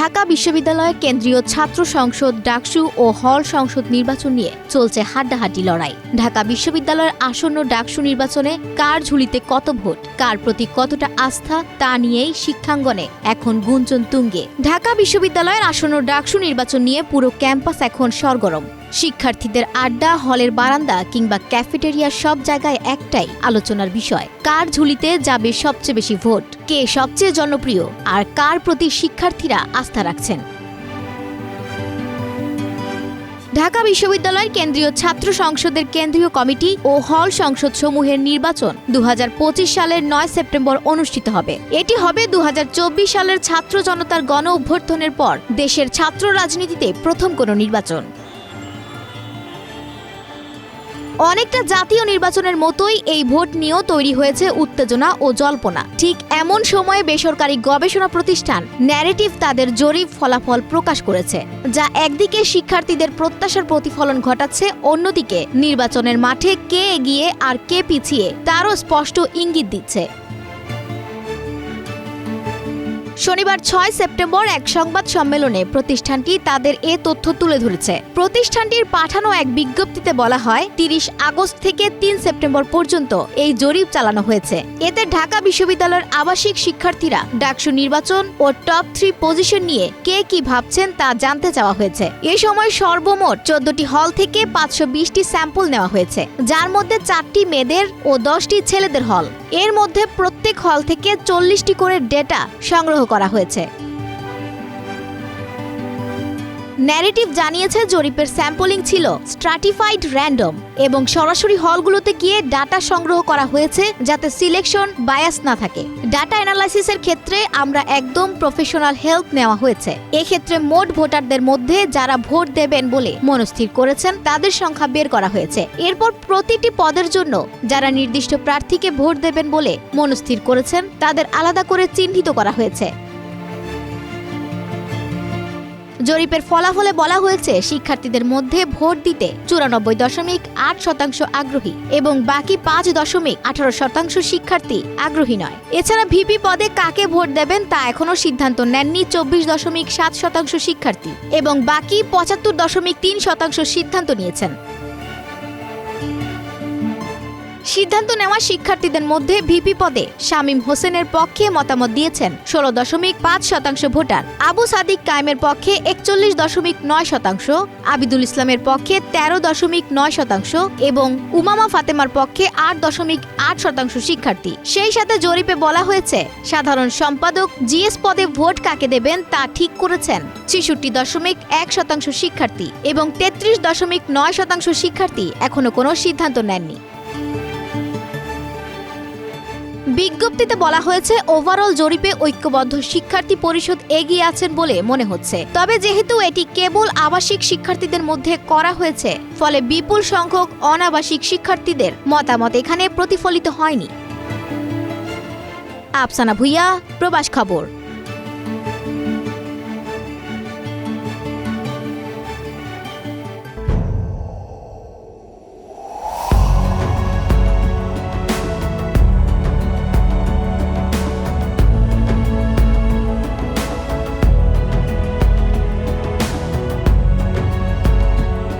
ঢাকা বিশ্ববিদ্যালয়ের কেন্দ্রীয় ছাত্র সংসদ, ডাকসু ও হল সংসদ নির্বাচন নিয়ে চলছে হাড্ডাহাড্ডি লড়াই। ঢাকা বিশ্ববিদ্যালয়ের আসন্ন ডাকসু নির্বাচনে কার ঝুলিতে কত ভোট, কার প্রতি কতটা আস্থা, তা নিয়েই শিক্ষাঙ্গনে এখন গুঞ্জন তুঙ্গে। ঢাকা বিশ্ববিদ্যালয়ের আসন্ন ডাকসু নির্বাচন নিয়ে পুরো ক্যাম্পাস এখন সরগরম। শিক্ষার্থীদের আড্ডা, হলের বারান্দা কিংবা ক্যাফেটেরিয়া সব জায়গায় একটাই আলোচনার বিষয়। কার ঝুলিতে যাবে সবচেয়ে বেশি ভোট? কে সবচেয়ে জনপ্রিয়? আর কার প্রতি শিক্ষার্থীরা আস্থা রাখছেন? ঢাকা বিশ্ববিদ্যালয়ের কেন্দ্রীয় ছাত্র সংসদের কেন্দ্রীয় কমিটি ও হল সংসদ সমূহের নির্বাচন দু হাজার পঁচিশ সালের নয় সেপ্টেম্বর অনুষ্ঠিত হবে। এটি হবে দু হাজার চব্বিশ সালের ছাত্র জনতার গণ অভ্যর্থনের পর দেশের ছাত্র রাজনীতিতে প্রথম কোনো নির্বাচন। অনেকটা জাতীয় নির্বাচনের মতোই এই ভোট নিয়েও তৈরি হয়েছে উত্তেজনা ও জল্পনা। ঠিক এমন সময়ে বেসরকারি গবেষণা প্রতিষ্ঠান ন্যারেটিভ তাদের জরিপ ফলাফল প্রকাশ করেছে, যা একদিকে শিক্ষার্থীদের প্রত্যাশার প্রতিফলন ঘটাচ্ছে, অন্যদিকে নির্বাচনের মাঠে কে এগিয়ে আর কে পিছিয়ে তারও স্পষ্ট ইঙ্গিত দিচ্ছে। শনিবার ছয় সেপ্টেম্বর এক সংবাদ সম্মেলনে প্রতিষ্ঠানটি তাদের এ তথ্য তুলে ধরেছে। প্রতিষ্ঠানটির পাঠানো এক বিজ্ঞপ্তিতে বলা হয়, তিরিশ আগস্ট থেকে তিন সেপ্টেম্বর পর্যন্ত এই জরিপ চালানো হয়েছে। এতে ঢাকা বিশ্ববিদ্যালয়ের আবাসিক শিক্ষার্থীরা ডাকসু নির্বাচন ও টপ থ্রি পজিশন নিয়ে কে কি ভাবছেন তা জানতে চাওয়া হয়েছে। এ সময় সর্বমোট চোদ্দটি হল থেকে পাঁচশো বিশটি স্যাম্পল নেওয়া হয়েছে, যার মধ্যে চারটি মেয়েদের ও দশটি ছেলেদের হল। এর মধ্যে প্রত্যেক হল থেকে চল্লিশটি করে ডেটা সংগ্রহ করা হয়েছে। ন্যারেটিভ জানিয়েছে জরিপের স্যাম্পলিং ছিল স্ট্রাটিফাইড র্যান্ডম এবং সরাসরি হলগুলোতে গিয়ে ডাটা সংগ্রহ করা হয়েছে যাতে সিলেকশন বায়াস না থাকে। ডাটা অ্যানালাইসিসের ক্ষেত্রে আমরা একদম প্রফেশনাল হেল্প নেওয়া হয়েছে। এক্ষেত্রে মোট ভোটারদের মধ্যে যারা ভোট দেবেন বলে মনস্থির করেছেন, তাদের সংখ্যা বের করা হয়েছে। এরপর প্রতিটি পদের জন্য যারা নির্দিষ্ট প্রার্থীকে ভোট দেবেন বলে মনস্থির করেছেন, তাদের আলাদা করে চিহ্নিত করা হয়েছে। জরিপের ফলাফলে বলা হয়েছে, শিক্ষার্থীদের মধ্যে ভোট দিতে চুরানব্বই দশমিক আট শতাংশ আগ্রহী এবং বাকি পাঁচ দশমিক আঠারো শতাংশ শিক্ষার্থী আগ্রহী নয়। এছাড়া ভিপি পদে কাকে ভোট দেবেন তা এখনও সিদ্ধান্ত নেননি চব্বিশ দশমিক সাত শতাংশ শিক্ষার্থী এবং বাকি পঁচাত্তর দশমিক তিন শতাংশ সিদ্ধান্ত নিয়েছেন। সিদ্ধান্ত নেওয়া শিক্ষার্থীদের মধ্যে ভিপি পদে শামীম হোসেনের পক্ষে মতামত দিয়েছেন ষোলো দশমিক পাঁচ শতাংশ ভোটার। আবু সাদিক কায়েমের পক্ষে একচল্লিশ দশমিক নয় শতাংশ, আবিদুল ইসলামের পক্ষে তেরো দশমিক নয় শতাংশ এবং উমামা ফাতেমার পক্ষে আট দশমিক আট শতাংশ শিক্ষার্থী। সেই সাথে জরিপে বলা হয়েছে, সাধারণ সম্পাদক জিএস পদে ভোট কাকে দেবেন তা ঠিক করেছেন। ছেষট্টি দশমিক এক শতাংশ শিক্ষার্থী এবং তেত্রিশ দশমিক নয় শতাংশ শিক্ষার্থী এখনও কোনো সিদ্ধান্ত নেননি। বিজ্ঞপ্তিতে বলা হয়েছে ওভারঅল জরিপে ঐক্যবদ্ধ শিক্ষার্থী পরিষদ এগিয়ে আছেন বলে মনে হচ্ছে। তবে যেহেতু এটি কেবল আবাসিক শিক্ষার্থীদের মধ্যে করা হয়েছে, ফলে বিপুল সংখ্যক অনাবাসিক শিক্ষার্থীদের মতামত এখানে প্রতিফলিত হয়নি। আফসানা ভুইয়া, প্রবাস খবর।